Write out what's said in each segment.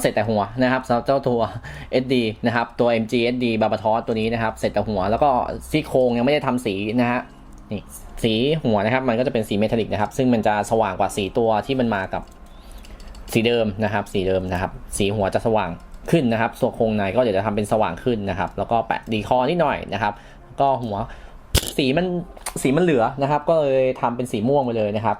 เสร็จแต่หัวนะครับสำหรับเจ้าตัว SD นะครับตัว MG SD บาบาทอสตัวนี้นะครับ เสร็จแต่หัวแล้วก็ซี่โครงยังไม่ได้ทำสีนะฮะนี่สีหัวนะครับ มันก็จะเป็นสีเมทัลลิกนะครับ ซึ่งมันจะสว่างกว่าสีตัวที่มันมากับสีเดิมนะครับ สีเดิมนะครับ สีหัวจะสว่างขึ้นนะครับส่วนโครงในก็เดี๋ยวจะทำเป็นสว่างขึ้นนะครับ แล้วก็แปะดีคอนิดหน่อยนะครับ ก็หัวสีมันสีมันเหลือนะครับ ก็เลยทำเป็นสีม่วงไปเลยนะครับ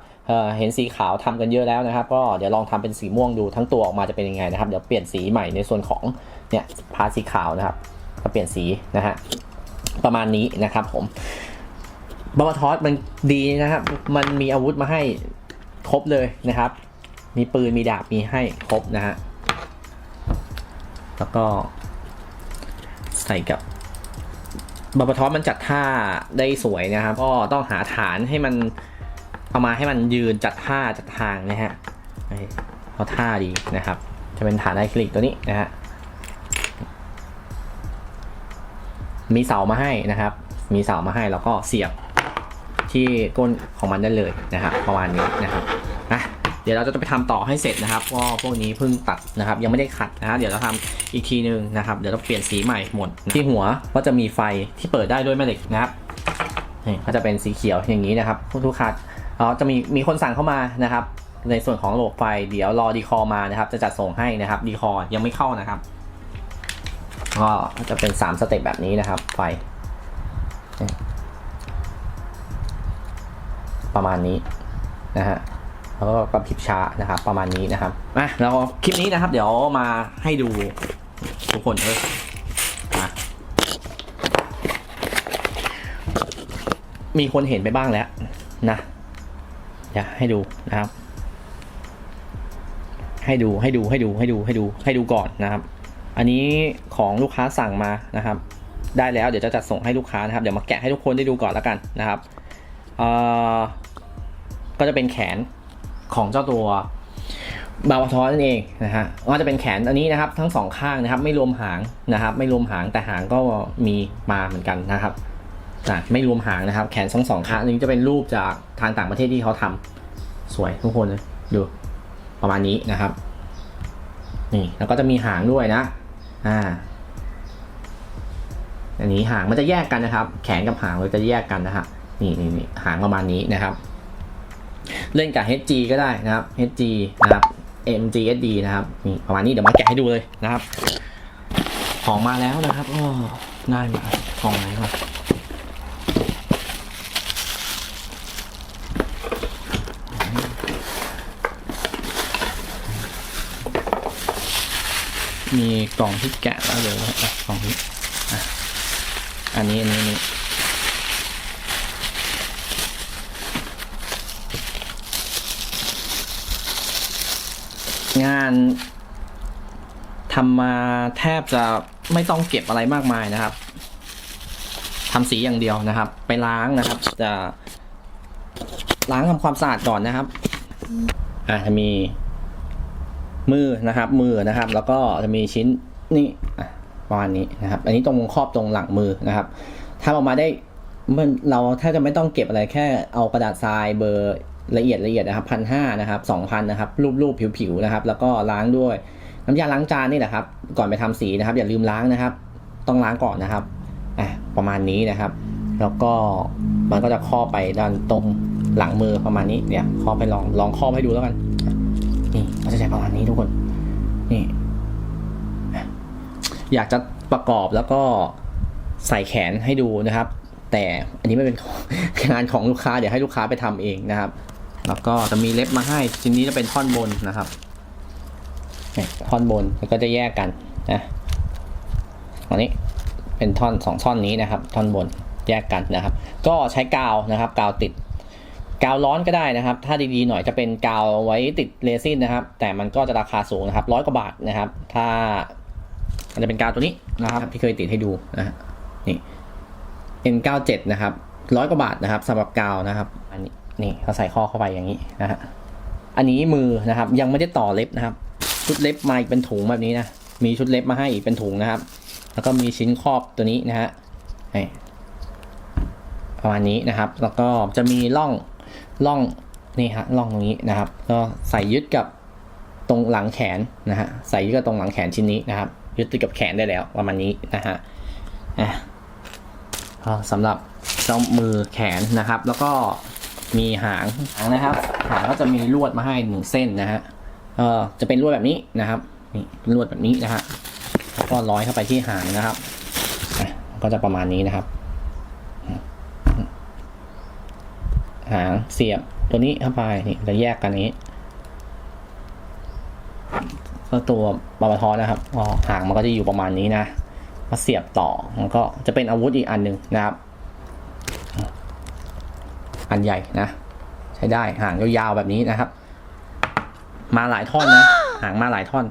เห็นสีขาวทำกันเยอะแล้วนะครับ ก็เดี๋ยวลองทำเป็นสีม่วงดูทั้งตัวออกมาจะเป็นยังไงนะครับ เดี๋ยวเปลี่ยนสีใหม่ในส่วนของเนี่ยพาสีขาวนะครับ ก็เปลี่ยนสีนะฮะประมาณนี้นะครับผมบาบาทอสมันดีนะครับ มันมีอาวุธมาให้ครบเลยนะครับ มีปืนมีดาบมีให้ครบนะฮะแล้วก็ใส่กับบาบาทอสมันจัดท่าได้สวยนะครับ ก็ต้องหาฐานให้มัน เอามาให้มันยืนจัดท่าจัดทางนะฮะเอาท่าดีนะครับ จะเป็นฐานไอคลิกตัวนี้นะฮะมีเสามาให้นะครับ มีเสามาให้แล้วก็เสียบที่ก้นของมันได้เลยนะครับประมาณนี้นะครับนะเดี๋ยวเราจะไปทำต่อให้เสร็จนะครับเพราะพวกนี้เพิ่งตัดนะครับ ยังไม่ได้ขัดนะฮะเดี๋ยวเราทำอีกทีนึงนะครับ เดี๋ยวเราเปลี่ยนสีใหม่หมดที่หัวก็จะมีไฟที่เปิดได้ด้วยแม่เหล็กนะครับนี่ก็จะเป็นสีเขียวอย่างนี้นะครับทุกคัด อ๋อจะมีมีคนสั่งเข้ามานะครับ ในส่วนของระบบไฟ เดี๋ยวรอดีคอมานะครับ จะจัดส่งให้นะครับดีคอยังไม่เข้านะครับก็จะเป็น3สเต็ปแบบนี้นะครับ ไฟ ประมาณนี้นะฮะแล้วก็กระพริบช้านะครับ ประมาณนี้นะครับอะแล้วคลิปนี้นะครับ เดี๋ยวมาให้ดูทุกคนเอ้ยมมีคนเห็นไปบ้างแล้วนะ อยากให้ดูนะครับ ให้ดูให้ดูให้ดูให้ดูให้ดูให้ดูก่อนนะครับ อันนี้ของลูกค้าสั่งมานะครับ ได้แล้วเดี๋ยวจะจัดส่งให้ลูกค้านะครับเดี๋ยวมาแกะให้ทุกคนได้ดูก่อนแล้วกันนะครับเอ่อก็จะเป็นแขนของเจ้าตัวบาวทอนั่นเองนะฮะก็จะเป็นแขนอันนี้นะครับ ทั้งสองข้างนะครับ ไม่รวมหางนะครับ ไม่รวมหางแต่หางก็มีมาเหมือนกันนะครับ อะไม่รวมหางนะครับ แขนทั้งสองข้างนี้จะเป็นรูปจากทางต่างประเทศที่เขาทำสวยทุกคนเลยดูประมาณนี้นะครับ นี่แล้วก็จะมีหางด้วยนะอ่าอันนี้หางมันจะแยกกันนะครับ แขนกับหางมันจะแยกกันนะครับนี่นี่นี่หางประมาณนี้นะครับ เล่นกับ HG ก็ได้นะครับ HG นะครับ MGSD นะครับนี่ประมาณนี้เดี๋ยวมาแกะให้ดูเลยนะครับ ของมาแล้วนะครับโอ้ได้มาของไหนครับ มีกล่องที่แกะแล้วเดี๋ยวกล่องนี้อะอันนี้อันนี้อันนี้งานทำมาแทบจะไม่ต้องเก็บอะไรมากมายนะครับทำสีอย่างเดียวนะครับ ไปล้างนะครับ จะล้างทำความสะอาดก่อนนะครับ อะจะมี มือนะครับมือนะครับ แล้วก็จะมีชิ้นนี่ประมาณนี้นะครับ อันนี้ตรงครอบตรงหลังมือนะครับทำออกมาได้มันเราถ้าจะไม่ต้องเก็บอะไรแค่เอากระดาษทรายเบอร์ละเอียดละเอียดนะครับพันห้านะครับสองพันนะครับรูปรูปผิวผิวๆนะครับ แล้วก็ล้างด้วยน้ำยาล้างจานนี่แหละครับ ก่อนไปทำสีนะครับ อย่าลืมล้างนะครับ ต้องล้างก่อนนะครับอะประมาณนี้นะครับ แล้วก็มันก็จะครอบไปด้านตรงหลังมือประมาณนี้เนี่ยครอบไปลองลองครอบให้ดูแล้วกัน นี่ก็จะใช้ประมาณนี้ทุกคน นี่ อยากจะประกอบแล้วก็ใส่แขนให้ดูนะครับ แต่อันนี้ไม่เป็นงานของลูกค้าเดี๋ยวให้ลูกค้าไปทำเองนะครับ แล้วก็จะมีเล็บมาให้ชิ้นนี้จะเป็นท่อนบนนะครับท่อนบนแล้วก็จะแยกกันนะอันนี้เป็นท่อนสองท่อนนี้นะครับ ท่อนบนแยกกันนะครับ ก็ใช้กาวนะครับ กาวติด กาวร้อนก็ได้นะครับ ถ้าดีๆหน่อยจะเป็นกาวไว้ติดเรซินนะครับ แต่มันก็จะราคาสูงนะครับร้อยกว่าบาทนะครับ ถ้ามันจะเป็นกาวตัวนี้นะครับ ที่เคยติดให้ดูนะฮะนี่ N97 นะครับร้อยกว่าบาทนะครับสำหรับกาวนะครับ อันนี้นี่เขาใส่ข้อเข้าไปอย่างนี้นะฮะอันนี้มือนะครับ ยังไม่ได้ต่อเล็บนะครับ ชุดเล็บมาอีกเป็นถุงแบบนี้นะมีชุดเล็บมาให้อีกเป็นถุงนะครับ แล้วก็มีชิ้นครอบตัวนี้นะฮะนี่ประมาณนี้นะครับ แล้วก็จะมีร่อง ร่องนี่ฮะร่องตรงนี้นะครับ ก็ใส่ยึดกับตรงหลังแขนนะฮะใส่ยึดกับตรงหลังแขนชิ้นนี้นะครับยึดติดกับแขนได้แล้วประมาณนี้นะฮะอะก็สำหรับเจ้ามือแขนนะครับ แล้วก็มีหางหางนะครับ หางก็จะมีลวดมาให้หนึ่งเส้นนะฮะเออจะเป็นลวดแบบนี้นะครับนี่ลวดแบบนี้นะฮะแล้วก็ร้อยเข้าไปที่หางนะครับก็จะประมาณนี้นะครับ หางเสียบตัวนี้เข้าไปนี่จะแยกกันนี้ก็ตัวบาบาทอนะครับหางมันก็จะอยู่ประมาณนี้นะมาเสียบต่อมันก็จะเป็นอาวุธอีกอันหนึ่งนะครับ อันใหญ่นะ ใช้ได้หางยาวๆแบบนี้นะครับ มาหลายท่อนนะ หางมาหลายท่อน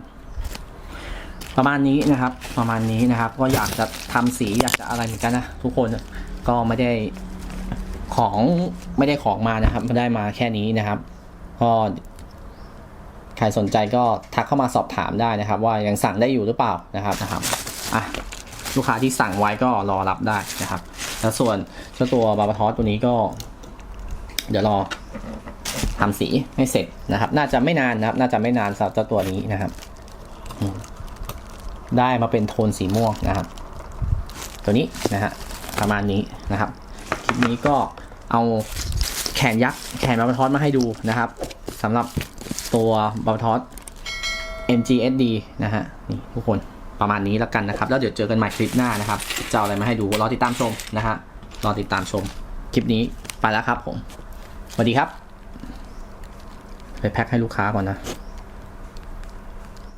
ประมาณนี้นะครับ ประมาณนี้นะครับ ก็อยากจะทำสีอยากจะอะไรเหมือนกันนะทุกคนก็ไม่ได้ ของไม่ได้ของมานะครับไม่ได้มาแค่นี้นะครับก็ใครสนใจก็ทักเข้ามาสอบถามได้นะครับ ว่ายังสั่งได้อยู่หรือเปล่านะครับนะครับอะลูกค้าที่สั่งไว้ก็รอรับได้นะครับ แล้วส่วนเจ้าตัวบาบาทอสตัวนี้ก็ เดี๋ยวรอทำสีให้เสร็จนะครับ น่าจะไม่นานนะครับ น่าจะไม่นานสำหรับเจ้าตัวนี้นะครับอืมได้มาเป็นโทนสีม่วงนะครับ ตัวนี้นะฮะประมาณนี้นะครับคลิปนี้ก็ เอาแขนยักษ์แขนบาบทอสมาให้ดูนะครับสำหรับตัวบาบทอส MGSD นะฮะนี่ทุกคนประมาณนี้แล้วกันนะครับ แล้วเดี๋ยวเจอกันใหม่คลิปหน้านะครับจะเอาอะไรมาให้ดูรอติดตามชมนะฮะรอติดตามชมคลิปนี้ไปแล้วครับผมสวัสดีครับ ไปแพ็คให้ลูกค้าก่อนนะ